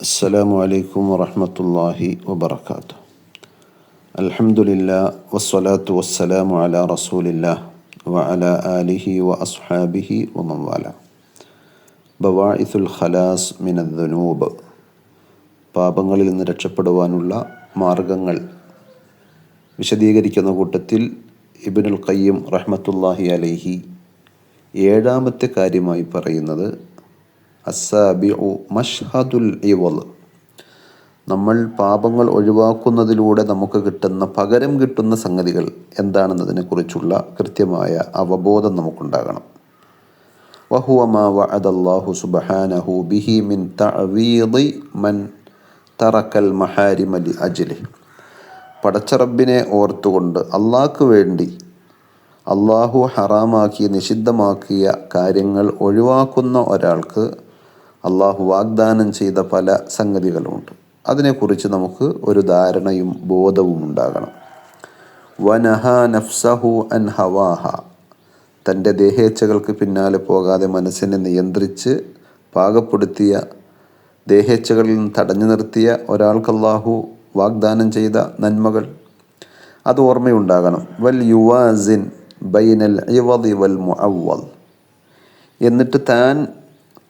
السلام عليكم ورحمة الله وبركاته الحمد لله والصلاة والسلام على رسول الله وعلى آله وأصحابه ومن والاه ബവാഇസുൽ ഖലാസ് മിനദ്ദനൂബ് പാപങ്ങളിൽ നിന്ന് രക്ഷപ്പെടുവാനുള്ള മാർഗങ്ങൾ വിശദീകരിക്കുന്ന കൂട്ടത്തിൽ ഇബിനുൽ ഖയ്യം റഹ്മത്തുല്ലാഹി അലൈഹി ഏഴാമത്തെ കാര്യമായി പറയുന്നത് അസാബിഉ മഷ്ഹദുൽ ഇവൽ നമ്മൾ പാപങ്ങൾ ഒഴിവാക്കുന്നതിലൂടെ നമുക്ക് കിട്ടുന്ന പകരം കിട്ടുന്ന സംഗതികൾ എന്താണെന്നതിനെക്കുറിച്ചുള്ള കൃത്യമായ അവബോധം നമുക്കുണ്ടാകണം وهو ما وعد الله سبحانه به من تعويض من ترك المحارم لأجله പടച്ചറബിനെ ഓർത്തുകൊണ്ട് അള്ളാഹ്ക്ക് വേണ്ടി അള്ളാഹു ഹറാമാക്കിയ നിഷിദ്ധമാക്കിയ കാര്യങ്ങൾ ഒഴിവാക്കുന്ന ഒരാൾക്ക് അള്ളാഹു വാഗ്ദാനം ചെയ്ത പല സംഗതികളുമുണ്ട്. അതിനെക്കുറിച്ച് നമുക്ക് ഒരു ധാരണയും ബോധവും ഉണ്ടാകണം. വനഹ നഫ്സഹു അൻ ഹവാഹ. തന്റെ ദേഹേച്ഛകൾക്ക് പിന്നാലെ പോകാതെ മനസ്സിനെ നിയന്ത്രിച്ച് പാകപ്പെടുത്തിയ ദേഹേച്ഛകളിൽ നിന്ന് തടഞ്ഞു നിർത്തിയ ഒരാൾക്ക് അള്ളാഹു വാഗ്ദാനം ചെയ്ത നന്മകൾ. അത് ഓർമ്മയുണ്ടാകണം. വൽ യുവാസിൻ ബൈനൽ ഇവദി വൽ മുഅവ്വൽ. എന്നിട്ട് താൻ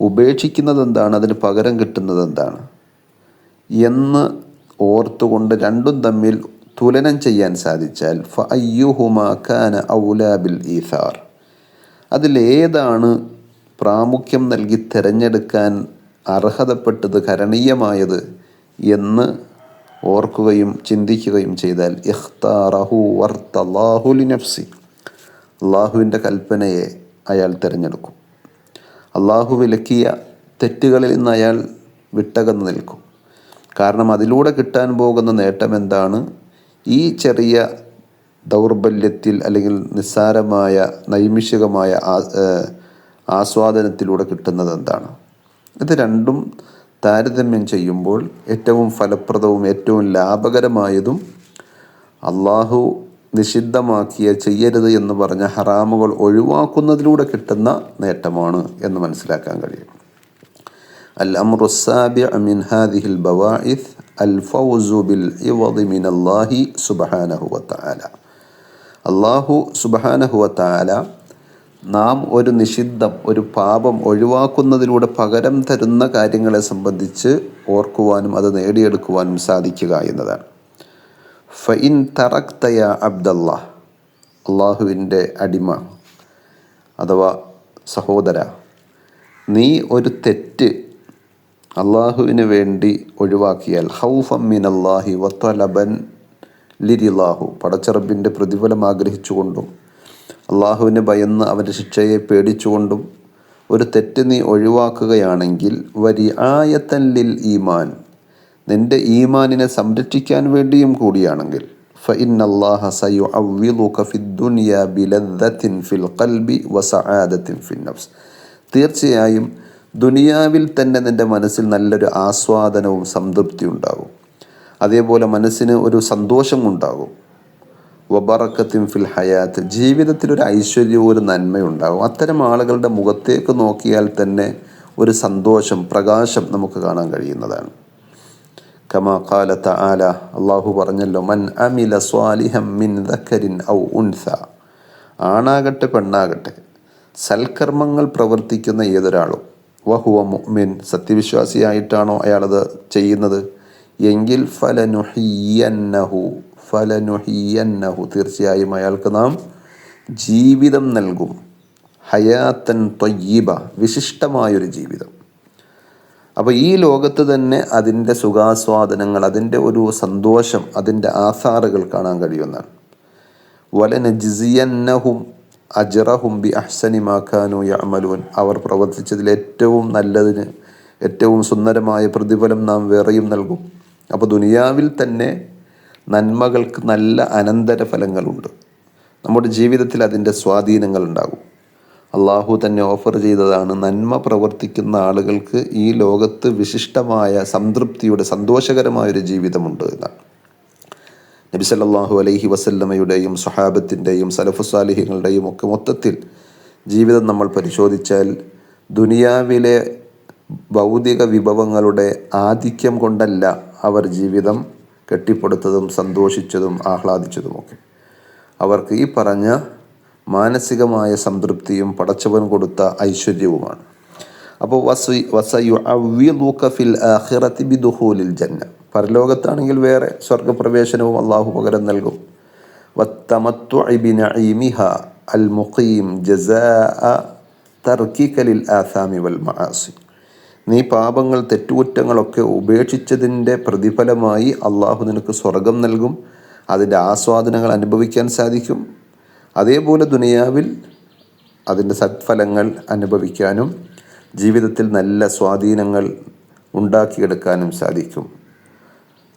ഉപേക്ഷിക്കുന്നത് എന്താണ് അതിന് പകരം കിട്ടുന്നത് എന്താണ് എന്ന് ഓർത്തുകൊണ്ട് രണ്ടും തമ്മിൽ തുലനം ചെയ്യാൻ സാധിച്ചാൽ ഫ അയ്യുഹുമാ കാന ഔലാ ബിൽ ഈസാർ. അതിലേതാണ് പ്രാമുഖ്യം നൽകി തിരഞ്ഞെടുക്കാൻ അർഹതപ്പെട്ടത് കരണീയമായത് എന്ന് ഓർക്കുകയും ചിന്തിക്കുകയും ചെയ്താൽ ഇഖ്താറഹു വർത്തല്ലാഹുലി നഫ്സി അള്ളാഹുവിന്റെ കൽപ്പനയെ അയാൾ തിരഞ്ഞെടുക്കും. അള്ളാഹു വിലക്കിയ തെറ്റുകളിൽ നിന്ന് അയാൾ വിട്ടകന്ന് നിൽക്കും. കാരണം അതിലൂടെ കിട്ടാൻ പോകുന്ന നേട്ടം എന്താണ്? ഈ ചെറിയ ദൗർബല്യത്തിൽ അല്ലെങ്കിൽ നിസ്സാരമായ നൈമിഷികമായ ആസ്വാദനത്തിലൂടെ കിട്ടുന്നത് എന്താണ്? ഇത് രണ്ടും താരതമ്യം ചെയ്യുമ്പോൾ ഏറ്റവും ഫലപ്രദവും ഏറ്റവും ലാഭകരമായതും അള്ളാഹു നിഷിദ്ധമാക്കിയ ചെയ്യരുത് എന്ന് പറഞ്ഞ ഹറാമുകൾ ഒഴിവാക്കുന്നതിലൂടെ കിട്ടുന്ന നേട്ടമാണ് എന്ന് മനസ്സിലാക്കാൻ കഴിയും. അൽ അമ്രുസാബി മിൻ ഹാദിഹിൽ ബവാഇസ് അൽ ഫൗസുബിൽ ബിൽ ഇവദി മിൻ അല്ലാഹി സുബ്ഹാനഹു വതആല. അള്ളാഹു സുബ്ഹാനഹു വതആല നാം ഒരു നിഷിദ്ധം ഒരു പാപം ഒഴിവാക്കുന്നതിലൂടെ പകരം തരുന്ന കാര്യങ്ങളെ സംബന്ധിച്ച് ഓർക്കുവാനും അത് നേടിയെടുക്കുവാനും സാധിക്കുക എന്നതാണ്. ഫഇൻ തറക്തയ അബ്ദല്ല അള്ളാഹുവിന്റെ അടിമ അഥവാ സഹോദര നീ ഒരു തെറ്റ് അള്ളാഹുവിന് വേണ്ടി ഒഴിവാക്കിയാൽ ഹൗഫം മിൻ അള്ളാഹി വത്തലബൻ ലിരിലാഹു പടച്ചറബിന്റെ പ്രതിഫലം ആഗ്രഹിച്ചുകൊണ്ടും അള്ളാഹുവിനെ ഭയന്ന് അവന്റെ ശിക്ഷയെ പേടിച്ചുകൊണ്ടും ഒരു തെറ്റ് നീ ഒഴിവാക്കുകയാണെങ്കിൽ വരി ആയത്തൻ ലിൽ ഈമാൻ നിന്റെ ഈമാനിനെ സംരക്ഷിക്കാൻ വേണ്ടിയും കൂടിയാണെങ്കിൽ فإن الله سيعوضك في الدنيا بلذة في القلب وسعادة في النفس തീർച്ചയായും ദുനിയാവിൽ തന്നെ നിന്റെ മനസ്സിൽ നല്ലൊരു ആസ്വാദനവും സംതൃപ്തി ഉണ്ടാകും അതേപോലെ മനസ്സിന് ഒരു സന്തോഷം ഉണ്ടാകും വബറക്കത്തിൻ ഫിൽ ഹയാത്ത് ജീവിതത്തിൽ ഒരു ഐശ്വര്യവും ഒരു നന്മയുണ്ടാകും അത്തരം ആളുകളുടെ മുഖത്തേക്ക് നോക്കിയാൽ തന്നെ ഒരു സന്തോഷം പ്രകാശം നമുക്ക് കാണാൻ കഴിയുന്നതാണ് അള്ളാഹു പറഞ്ഞല്ലോ മൻ അമില സ്വാലിഹം മിൻ ദക്കരിൻ ഔ ഉൻസ. ആണാകട്ടെ പെണ്ണാകട്ടെ സൽക്കർമ്മങ്ങൾ പ്രവർത്തിക്കുന്ന ഏതൊരാളും വഹുവ മുഅ്മിൻ സത്യവിശ്വാസിയായിട്ടാണോ അയാളത് ചെയ്യുന്നത്? എങ്കിൽ ഫലനുഹിയന്നഹു ഫലനുഹിയന്നഹു തീർച്ചയായും അയാൾക്ക് നാം ജീവിതം നൽകും. ഹയാത്തൻ തൊയ്യീബ വിശിഷ്ടമായൊരു ജീവിതം. അപ്പോൾ ഈ ലോകത്ത് തന്നെ അതിന്റെ സുഖാസ്വാദനങ്ങൾ അതിന്റെ ഒരു സന്തോഷം അതിന്റെ ആസാറുകൾ കാണാൻ കഴിയുന്നതാണ്. വലനജിയന്നഹും അജറഹും ബി അഹ്സനിമാക്കാനു യമലൂൻ അവർ പ്രവർത്തിച്ചതിൽ ഏറ്റവും നല്ലതിന് ഏറ്റവും സുന്ദരമായ പ്രതിഫലം നാം വേറെയും നൽകും. അപ്പോൾ ദുനിയാവിൽ തന്നെ നന്മകൾക്ക് നല്ല അനന്തര ഫലങ്ങളുണ്ട് നമ്മുടെ ജീവിതത്തിൽ അതിന്റെ സ്വാധീനങ്ങൾ ഉണ്ടാകും. അള്ളാഹു തന്നെ ഓഫർ ചെയ്തതാണ് നന്മ പ്രവർത്തിക്കുന്ന ആളുകൾക്ക് ഈ ലോകത്ത് വിശിഷ്ടമായ സംതൃപ്തിയുടെ സന്തോഷകരമായൊരു ജീവിതമുണ്ട് എന്നാണ്. നബി സല്ലല്ലാഹു അലൈഹി വസല്ലമയുടെയും സ്വഹാബത്തിന്റെയും സലഫുസാലിഹ്യങ്ങളുടെയും ഒക്കെ മൊത്തത്തിൽ ജീവിതം നമ്മൾ പരിശോധിച്ചാൽ ദുനിയാവിലെ ഭൗതിക വിഭവങ്ങളുടെ ആധിക്യം കൊണ്ടല്ല അവർ ജീവിതം കെട്ടിപ്പടുത്തതും സന്തോഷിച്ചതും ആഹ്ലാദിച്ചതുമൊക്കെ. അവർക്ക് ഈ പറഞ്ഞ മാനസികമായ സംതൃപ്തിയും പടച്ചവൻ കൊടുത്ത ഐശ്വര്യവുമാണ്. അപ്പോൾ വസു വസയു ഫിൽ ആഖിറത്തി ബിദുഹൂലിൽ ജന്ന. പരലോകത്താണെങ്കിൽ വേറെ സ്വർഗപ്രവേശനവും അള്ളാഹു പകരം നൽകും. വത്തമത്വഇ ബിനഈമിഹ അൽ മുഖീം ജസാഅ തർക്കിക ലിൽ ആസാമി വൽ മഹാസി നീ പാപങ്ങൾ തെറ്റുകുറ്റങ്ങളൊക്കെ ഉപേക്ഷിച്ചതിന്റെ പ്രതിഫലമായി അള്ളാഹു നിനക്ക് സ്വർഗം നൽകും. അതിന്റെ ആസ്വാദനങ്ങൾ അനുഭവിക്കാൻ സാധിക്കും. അതേപോലെ ദുനിയാവിൽ അതിന്റെ സത്ഫലങ്ങൾ അനുഭവിക്കാനും ജീവിതത്തിൽ നല്ല സ്വാധീനങ്ങൾ ഉണ്ടാക്കിയെടുക്കാനും സാധിക്കും.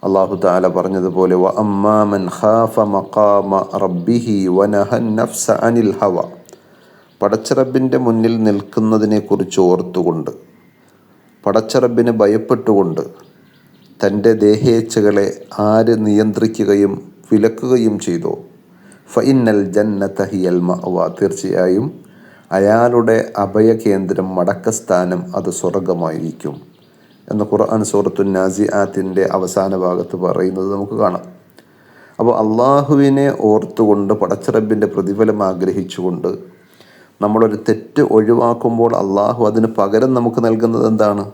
അള്ളാഹു താല പറഞ്ഞതുപോലെ വ അമ്മാമൻ ഖാഫ മഖാമ റബ്ബിഹി വനഹൻ നഫ്സ അനിൽ ഹവ. പടച്ചറബിന്റെ മുന്നിൽ നിൽക്കുന്നതിനെക്കുറിച്ച് ഓർത്തുകൊണ്ട് പടച്ചറബിന് ഭയപ്പെട്ടുകൊണ്ട് തന്റെ ദേഹേച്ഛകളെ ആര് നിയന്ത്രിക്കുകയും വിലക്കുകയും ചെയ്തോ? ഫൈനൽ ജന്നത ഹിയൽ മഅവ. തീർച്ചയായും അയാളുടെ അഭയകേന്ദ്രം മടക്കസ്ഥാനം അത് സ്വർഗമായിരിക്കും എന്ന് ഖുർആൻ സൂറത്തു നാസിആത്തിന്റെ അവസാന ഭാഗത്ത് പറയുന്നത് നമുക്ക് കാണാം. അപ്പോൾ അള്ളാഹുവിനെ ഓർത്തുകൊണ്ട് പടച്ചിറബിന്റെ പ്രതിഫലം ആഗ്രഹിച്ചുകൊണ്ട് നമ്മളൊരു തെറ്റ് ഒഴിവാക്കുമ്പോൾ അള്ളാഹു അതിന് പകരം നമുക്ക് നൽകുന്നത് എന്താണ്?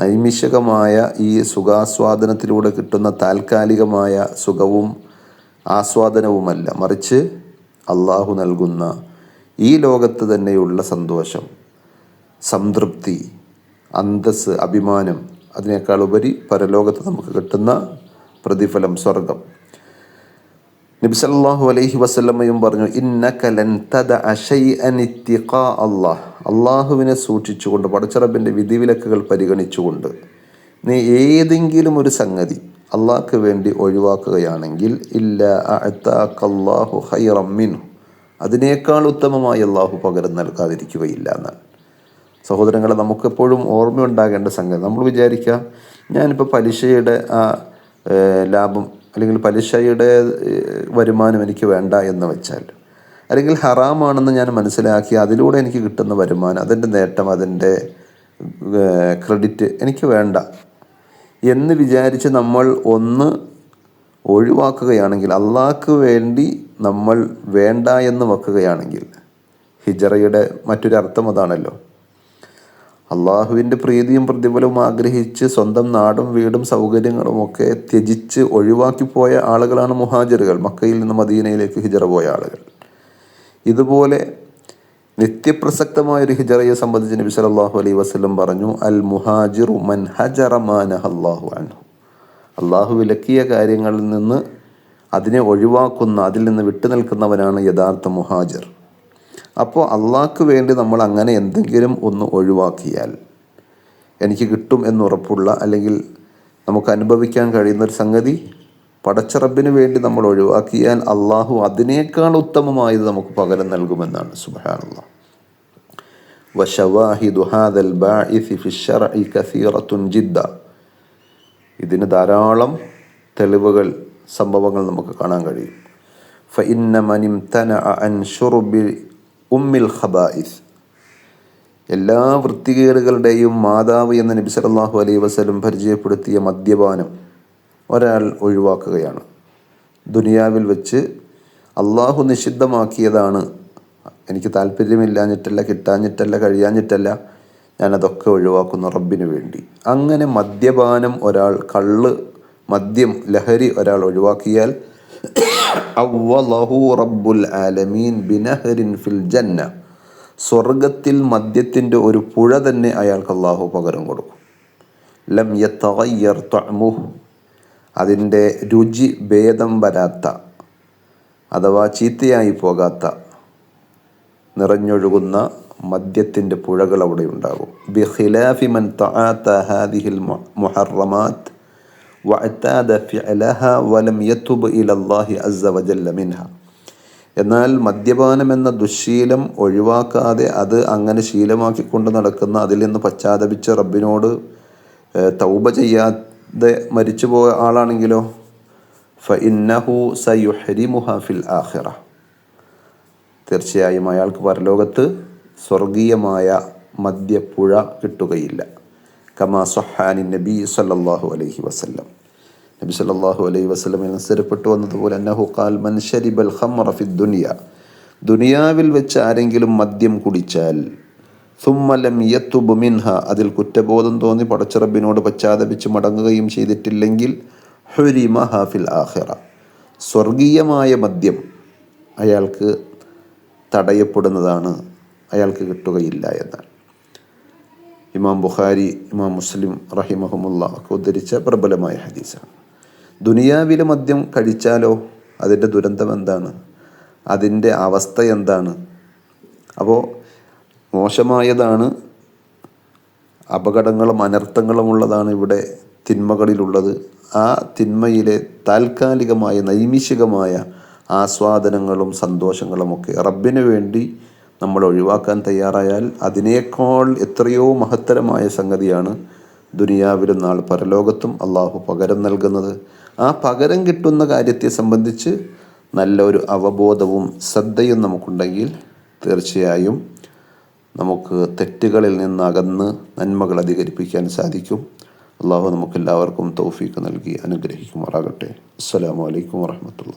നൈമിഷികമായ ഈ സുഖാസ്വാദനത്തിലൂടെ കിട്ടുന്ന താൽക്കാലികമായ സുഖവും ആസ്വാദനവുമല്ല മറിച്ച് അള്ളാഹു നൽകുന്ന ഈ ലോകത്ത് തന്നെയുള്ള സന്തോഷം സംതൃപ്തി അന്തസ് അഭിമാനം അതിനേക്കാൾ ഉപരി പരലോകത്ത് നമുക്ക് കിട്ടുന്ന പ്രതിഫലം സ്വർഗം നബി സല്ലല്ലാഹു അലൈഹി വസല്ലമയും പറഞ്ഞു തദ അള്ളാഹ് അള്ളാഹുവിനെ സൂക്ഷിച്ചുകൊണ്ട് പടച്ചറബിന്റെ വിധിവിലക്കുകൾ പരിഗണിച്ചുകൊണ്ട് നീ ഏതെങ്കിലും ഒരു സംഗതി അള്ളാഹ്ക്ക് വേണ്ടി ഒഴിവാക്കുകയാണെങ്കിൽ ഇല്ല അഅതാഖല്ലാഹു ഖൈറം മിൻഹു. അതിനേക്കാൾ ഉത്തമമായി അള്ളാഹു പകരം നൽകാതിരിക്കുകയില്ല എന്നാണ്. സഹോദരങ്ങളെ നമുക്കെപ്പോഴും ഓർമ്മയുണ്ടാകേണ്ട സംഗതി. നമ്മൾ വിചാരിക്കുക ഞാനിപ്പോൾ പലിശയുടെ ആ ലാഭം അല്ലെങ്കിൽ പലിശയുടെ വരുമാനം എനിക്ക് വേണ്ട എന്ന് വെച്ചാൽ അല്ലെങ്കിൽ ഹറാമാണെന്ന് ഞാൻ മനസ്സിലാക്കി അതിലൂടെ എനിക്ക് കിട്ടുന്ന വരുമാനം അതിന്റെ നേട്ടം അതിന്റെ ക്രെഡിറ്റ് എനിക്ക് വേണ്ട എന്ന് വിചാരിച്ച് നമ്മൾ ഒന്ന് ഒഴിവാക്കുകയാണെങ്കിൽ അള്ളാഹ്ക്ക് വേണ്ടി നമ്മൾ വേണ്ട എന്ന് വെക്കുകയാണെങ്കിൽ ഹിജറയുടെ മറ്റൊരു അർത്ഥം അതാണല്ലോ. അള്ളാഹുവിന്റെ പ്രീതിയും പ്രതിഫലവും ആഗ്രഹിച്ച് സ്വന്തം നാടും വീടും സൗകര്യങ്ങളും ഒക്കെ ത്യജിച്ച് ഒഴിവാക്കിപ്പോയ ആളുകളാണ് മുഹാജിറുകൾ മക്കയിൽ നിന്ന് മദീനയിലേക്ക് ഹിജറ പോയ ആളുകൾ. ഇതുപോലെ നിത്യപ്രസക്തമായ ഒരു ഹിജറയെ സംബന്ധിച്ച് നബി സല്ലല്ലാഹു അലൈഹി വസ്ലം പറഞ്ഞു അൽ മുഹാജിറു മൻ ഹജറ അള്ളാഹു അല്ലാഹു അൻഹു. അള്ളാഹു വിലക്കിയ കാര്യങ്ങളിൽ നിന്ന് അതിനെ ഒഴിവാക്കുന്ന അതിൽ നിന്ന് വിട്ടു നിൽക്കുന്നവനാണ് യഥാർത്ഥ മുഹാജിർ. അപ്പോൾ അള്ളാഹ്ക്ക് വേണ്ടി നമ്മൾ അങ്ങനെ എന്തെങ്കിലും ഒന്ന് ഒഴിവാക്കിയാൽ എനിക്ക് കിട്ടും എന്നുറപ്പുള്ള അല്ലെങ്കിൽ നമുക്ക് അനുഭവിക്കാൻ കഴിയുന്ന ഒരു സംഗതി പടച്ചറബിന് വേണ്ടി നമ്മൾ ഒഴിവാക്കിയാൽ അള്ളാഹു അതിനേക്കാൾ ഉത്തമമായത് നമുക്ക് പകരം നൽകുമെന്നാണ്. സുബഹാനുള്ള വഷവാഹിദ് ജിദ്ദ. ഇതിന് ധാരാളം തെളിവുകൾ സംഭവങ്ങൾ നമുക്ക് കാണാൻ കഴിയും. ഫഇന്ന മനിം തന അൻ ഉമ്മിൽ എല്ലാ വൃത്തികേടുകളുടെയും മാതാവ് എന്ന നബി സല്ലല്ലാഹു അലൈഹി വസല്ലം പരിചയപ്പെടുത്തിയ മദ്യപാനം ഒരാൾ ഒഴിവാക്കുകയാണ്. ദുനിയാവിൽ വെച്ച് അള്ളാഹു നിഷിദ്ധമാക്കിയതാണ് എനിക്ക് താല്പര്യമില്ലാഞ്ഞിട്ടല്ല കിട്ടാഞ്ഞിട്ടല്ല കഴിയാഞ്ഞിട്ടല്ല ഞാനതൊക്കെ ഒഴിവാക്കുന്നു റബ്ബിന് വേണ്ടി. അങ്ങനെ മദ്യപാനം ഒരാൾ കള്ള് മദ്യം ലഹരി ഒരാൾ ഒഴിവാക്കിയാൽ റബ്ബുൽ ആലമീൻ ബിനഹരിൻ ഫിൽ ജന്ന. സ്വർഗത്തിൽ മദ്യത്തിന്റെ ഒരു പുഴ തന്നെ അയാൾക്ക് അള്ളാഹു പകരം കൊടുക്കും. ലം യത്തഗയ്യർ തമുഹ് അതിന്റെ രുചി ഭേദം വരാത്ത അഥവാ ചീത്തയായി പോകാത്ത നിറഞ്ഞൊഴുകുന്ന മദ്യത്തിന്റെ പുഴകൾ അവിടെ ഉണ്ടാകും. മൻ ഹാദിഹിൽ വലം അസ്സ എന്നാൽ മദ്യപാനം എന്ന ദുശ്ശീലം ഒഴിവാക്കാതെ അത് അങ്ങനെ ശീലമാക്കിക്കൊണ്ട് നടക്കുന്ന അതിൽ നിന്ന് പശ്ചാത്തപിച്ച് റബ്ബിനോട് തൗബ ചെയ്യാതെ മരിച്ചു പോയ ആളാണെങ്കിലോ ഫ ഇന്നഹു സയുഹരിമുഹ ഫിൽ ആഖിറ. തീർച്ചയായും അയാൾക്ക് പരലോകത്ത് സ്വർഗീയമായ മദ്യപ്പുഴ കിട്ടുകയില്ല. കമാ സൊഹാനി നബി സല്ലാഹു അലൈഹി വസല്ലം. നബി സല്ലാഹു അലൈഹി വസല്ലം അനുസരപ്പെട്ടു വന്നതുപോലെ അന്നഹു ഖാൽ മൻ ശരിബൽ ഖംറ ഫി ദുനിയ. ദുനിയാവിൽ വെച്ച് ആരെങ്കിലും മദ്യം കുടിച്ചാൽ സുമ്മലം യത്തുബ് മിൻഹ അതിൽ കുറ്റബോധം തോന്നി പടച്ചിറബിനോട് പശ്ചാത്തപിച്ച് മടങ്ങുകയും ചെയ്തിട്ടില്ലെങ്കിൽ ഹുരിമ ഹാഫിൽ ആഹിറ സ്വർഗീയമായ മദ്യം അയാൾക്ക് തടയപ്പെടുന്നതാണ് അയാൾക്ക് കിട്ടുകയില്ല എന്നാണ് ഇമാം ബുഖാരി ഇമാം മുസ്ലിം റഹിമഹമുല്ല ഉദ്ധരിച്ച പ്രബലമായ ഹദീസാണ്. ദുനിയാവിലെ മദ്യം കഴിച്ചാലോ? അതിന്റെ ദുരന്തം എന്താണ്? അതിന്റെ അവസ്ഥ എന്താണ്? അപ്പോൾ മോശമായതാണ് അപകടങ്ങളും അനർത്ഥങ്ങളും ഉള്ളതാണ് ഇവിടെ തിന്മകളിലുള്ളത്. ആ തിന്മയിലെ താൽക്കാലികമായ നൈമിഷികമായ ആസ്വാദനങ്ങളും സന്തോഷങ്ങളുമൊക്കെ റബ്ബിന് വേണ്ടി നമ്മൾ ഒഴിവാക്കാൻ തയ്യാറായാൽ അതിനേക്കാൾ എത്രയോ മഹത്തരമായ സംഗതിയാണ് ദുനിയാവിലും നാൾ പരലോകത്തും അള്ളാഹു പകരം നൽകുന്നത്. ആ പകരം കിട്ടുന്ന കാര്യത്തെ സംബന്ധിച്ച് നല്ലൊരു അവബോധവും ശ്രദ്ധയും നമുക്കുണ്ടെങ്കിൽ തീർച്ചയായും നമുക്ക് തെറ്റുകളിൽ നിന്ന് അകന്ന് നന്മകൾ അധികരിപ്പിക്കാൻ സാധിക്കും. അള്ളാഹു നമുക്കെല്ലാവർക്കും തൗഫീക്ക് നൽകി അനുഗ്രഹിക്കുമാറാകട്ടെ. അസ്സലാമു അലൈക്കും വറഹമത്തുള്ള